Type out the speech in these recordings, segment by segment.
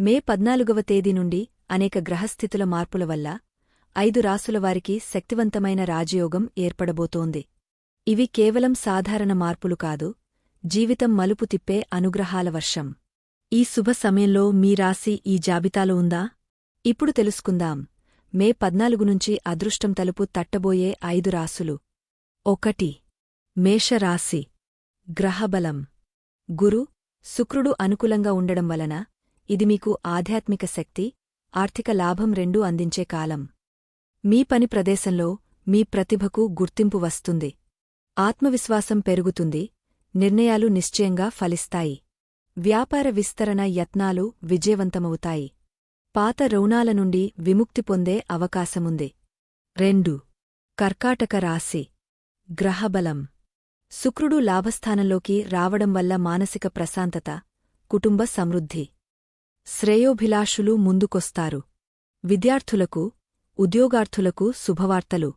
మే పద్నాలుగవ తేదీ నుండి అనేక గ్రహస్థితుల మార్పుల వల్ల ఐదు రాసులవారికి శక్తివంతమైన రాజయోగం ఏర్పడబోతోంది. ఇవి కేవలం సాధారణ మార్పులు కాదు జీవితం మలుపు తిప్పే అనుగ్రహాల వర్షం. ఈ శుభ సమయంలో మీ రాశి ఈ జాబితాలో ఉందా? ఇప్పుడు తెలుసుకుందాం. మే పద్నాలుగు నుంచి అదృష్టం తలుపు తట్టబోయే ఐదు రాసులు. ఒకటి. మేషరాశి గ్రహబలం. గురు శుక్రుడు అనుకూలంగా ఉండడం వలన ఇది మీకు ఆధ్యాత్మిక శక్తి ఆర్థిక లాభం రెండూ అందించే కాలం. మీ పని ప్రదేశంలో మీ ప్రతిభకు గుర్తింపు వస్తుంది. ఆత్మవిశ్వాసం పెరుగుతుంది నిర్ణయాలు నిశ్చయంగా ఫలిస్తాయి. వ్యాపార విస్తరణ యత్నాలు విజయవంతమవుతాయి. పాత రుణాల నుండి విముక్తి పొందే అవకాశముంది. రెండు. కర్కాటక రాశి. గ్రహబలం. శుక్రుడు లాభస్థానంలోకి రావడం వల్ల మానసిక ప్రశాంతత కుటుంబ సమృద్ధి. శ్రేయోభిలాషులు ముందుకొస్తారు. విద్యార్థులకు ఉద్యోగార్థులకు శుభవార్తలు.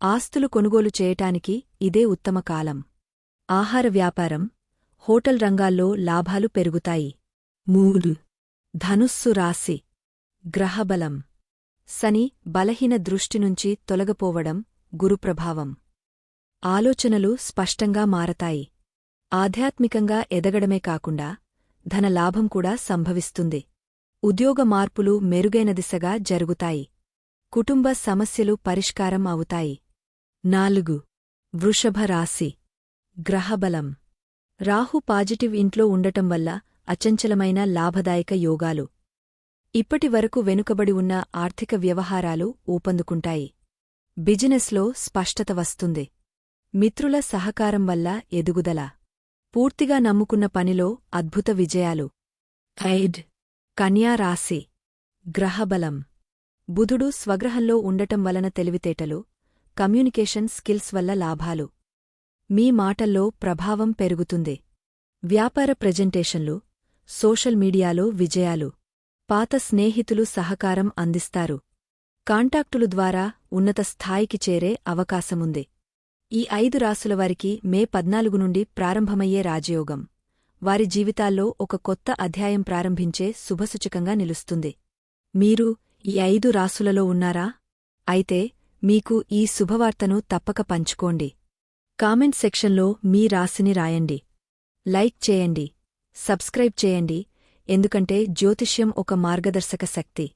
ఆస్తులు కొనుగోలు చేయటానికి ఇదే ఉత్తమ కాలం. ఆహార వ్యాపారం హోటల్ రంగాల్లో లాభాలు పెరుగుతాయి. మూడు. ధనుస్సు రాశి. గ్రహబలం. శని బలహీన దృష్టి నుంచి తొలగపోవడం గురుప్రభావం. ఆలోచనలు స్పష్టంగా మారతాయి. ఆధ్యాత్మికంగా ఎదగడమే కాకుండా ధనలాభం కూడా సంభవిస్తుంది. ఉద్యోగ మార్పులు మెరుగైన దిశగా జరుగుతాయి. కుటుంబ సమస్యలు పరిష్కారం అవుతాయి. నాలుగు. వృషభ రాశి. గ్రహబలం. రాహు పాజిటివ్ ఇంట్లో ఉండటం వల్ల అచంచలమైన లాభదాయక యోగాలు. ఇప్పటివరకు వెనుకబడి ఉన్న ఆర్థిక వ్యవహారాలు ఊపందుకుంటాయి. బిజినెస్లో స్పష్టత వస్తుంది. మిత్రుల సహకారం వల్ల ఎదుగుదల. పూర్తిగా నమ్ముకున్న పనిలో అద్భుత విజయాలు. ఐడ్ కన్యా రాశి. గ్రహబలం. బుధుడు స్వగ్రహంలో ఉండటం వలన తెలివితేటలు కమ్యూనికేషన్ స్కిల్స్ వల్ల లాభాలు. మీ మాటల్లో ప్రభావం పెరుగుతుంది. వ్యాపార ప్రెజెంటేషన్లు సోషల్ మీడియాలో విజయాలు. పాత స్నేహితులు సహకారం అందిస్తారు. కాంటాక్టులు ద్వారా ఉన్నత స్థాయికి చేరే అవకాశముంది. ఈ ఐదు రాసులవారికి మే పద్నాలుగు నుండి ప్రారంభమయ్యే రాజయోగం. వారి జీవితాల్లో ఒక కొత్త అధ్యాయం ప్రారంభించే శుభసూచకంగా నిలుస్తుంది. మీరు ఈ ఐదు రాసులలో ఉన్నారా? అయితే మీకు ఈ శుభవార్తను తప్పక పంచుకోండి. కామెంట్ సెక్షన్లో మీ రాశిని రాయండి. లైక్ చేయండి. సబ్స్క్రైబ్ చేయండి. ఎందుకంటే జ్యోతిష్యం ఒక మార్గదర్శక శక్తి.